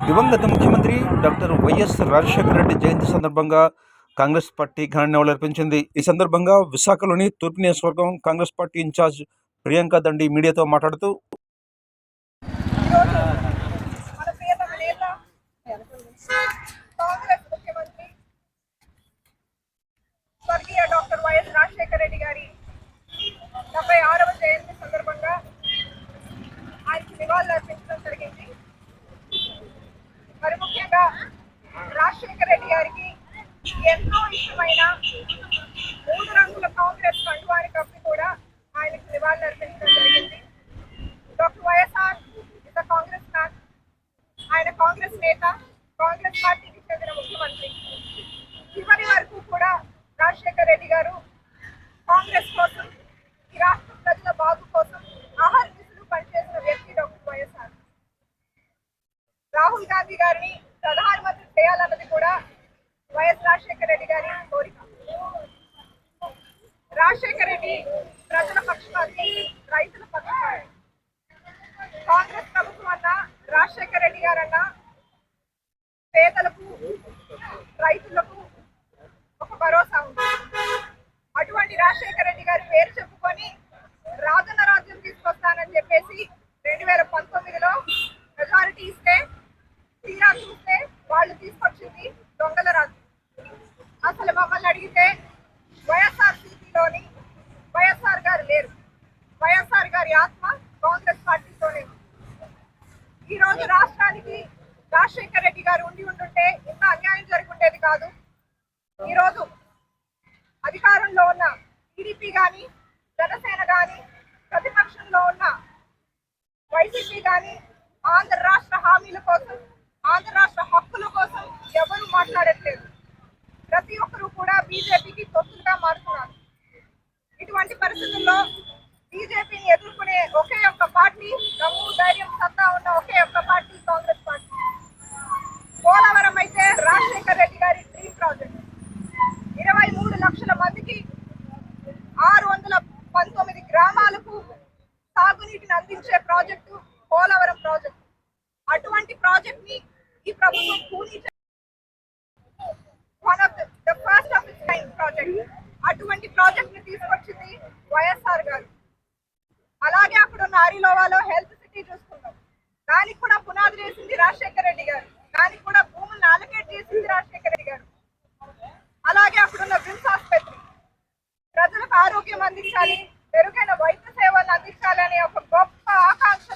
దివంగత ముఖ్యమంత్రి doctor YS Rajasekhara Reddy జయంతి సందర్భంగా కాంగ్రెస్ పార్టీ ఘన నివాళులర్పించింది ఈ సందర్భంగా విశాఖలోని తూర్పు నియోజకవర్గం కాంగ్రెస్ పార్టీ ఇన్ఛార్జ్ ప్రియాంక దండి మీడియాతో మాట్లాడుతూ డెబ్బై ఆరవ జయంతి సందర్భంగా ఆయనకి అర్పించడం జరిగింది మరి ముఖ్యంగా రాజశేఖర రెడ్డి గారికి ఎంతో ఇష్టమైన మూడు రంగుల కాంగ్రెస్ కండువాని కప్పి కూడా ఆయనకు నివాళులు అర్పించడం జరిగింది. Doctor YSR is Congress man ఆయన కాంగ్రెస్ నేత కాంగ్రెస్ పార్టీకి చెందిన ముఖ్యమంత్రి. చివరి వరకు కూడా రాజశేఖర్ రెడ్డి గారు కాంగ్రెస్ కోసం ఈ రాష్ట్ర ప్రజల బాగు కోసం ఆహర్నిశలు పనిచేసిన వ్యక్తి డాక్టర్ వైఎస్ఆర్. రాహుల్ గాంధీ గారిని ప్రధానమంత్రి చేయాలన్నది కూడా వైఎస్ రాజశేఖర రెడ్డి గారి కోరిక. రాజశేఖర రెడ్డి ప్రజల పక్షపాతి రైతుల పక్షపాతి. కాంగ్రెస్ ప్రభుత్వం అన్న రాజశేఖర రెడ్డి గారన్న పేదలకు రైతులకు ఒక భరోసా ఉంది. అటువంటి రాజశేఖర రెడ్డి గారి పేరు చెప్పుకొని రాజన్న రాజ్యం తీసుకొస్తానని చెప్పేసి రెండు వేల పంతొమ్మిదిలో మెజారిటీ ఇస్తే తీరా చూస్తే వాళ్ళు తీసుకొచ్చింది దొంగల రాజ్యం. అసలు మమ్మల్ని అడిగితే వైఎస్ఆర్ సిపిలోని వైఎస్ఆర్ గారు లేరు. వైఎస్ఆర్ గారి ఆత్మ కాంగ్రెస్ పార్టీతోనే ఉంది. ఈ రోజు రాష్ట్రానికి రాజశేఖర్ రెడ్డి గారు ఉండి ఉంటుంటే ఇంత అన్యాయం జరుగుండేది కాదు. ఈ రోజు అధికారంలో ఉన్న టీడీపీ కానీ జనసేన కానీ ప్రతిపక్షంలో ఉన్న వైసీపీ కానీ ఆంధ్ర రాష్ట్ర హామీల కోసం ఆంధ్ర రాష్ట్ర హక్కుల కోసం ఎవరు మాట్లాడట్లేదు. బీజేపీకి తొత్తులుగా మారుతున్నారు. ఇటువంటి పరిస్థితుల్లో బీజేపీని ఎదుర్కొనే ఒకే ఒక్క పార్టీ దమ్ము ధైర్యం సత్తా ఉన్న ఒకే ఒక్క పార్టీ కాంగ్రెస్ పార్టీ. పోలవరం అయితే రాజశేఖర్ రెడ్డి గారి డ్రీమ్ ప్రాజెక్ట్ ఇరవై మూడు లక్షల మందికి ఆరు వందల పంతొమ్మిది గ్రామాలకు సాగునీటిని అందించే ప్రాజెక్టు పోలవరం ప్రాజెక్టు అటువంటి ప్రాజెక్ట్ని ఈ ప్రభుత్వం పూర్తి one of the first of its kind project అటువంటి ప్రాజెక్ట్ని తీసుకొచ్చింది వైఎస్ఆర్ గారు అలాగే అక్కడ ఉన్న అరిలోవాలో హెల్త్ సిటీ చూసుకున్నాం దానికి కూడా పునాది వేసింది రాజశేఖర రెడ్డి గారు. దానికి కూడా భూములను అలకేట్ చేసింది రాజశేఖర రెడ్డి గారు. అలాగే అక్కడ ఉన్న విమ్స్ ఆసుపత్రి. ప్రజలకు ఆరోగ్యం అందించాలి మెరుగైన వైద్య సేవలు అందించాలి అనే ఒక గొప్ప ఆకాంక్ష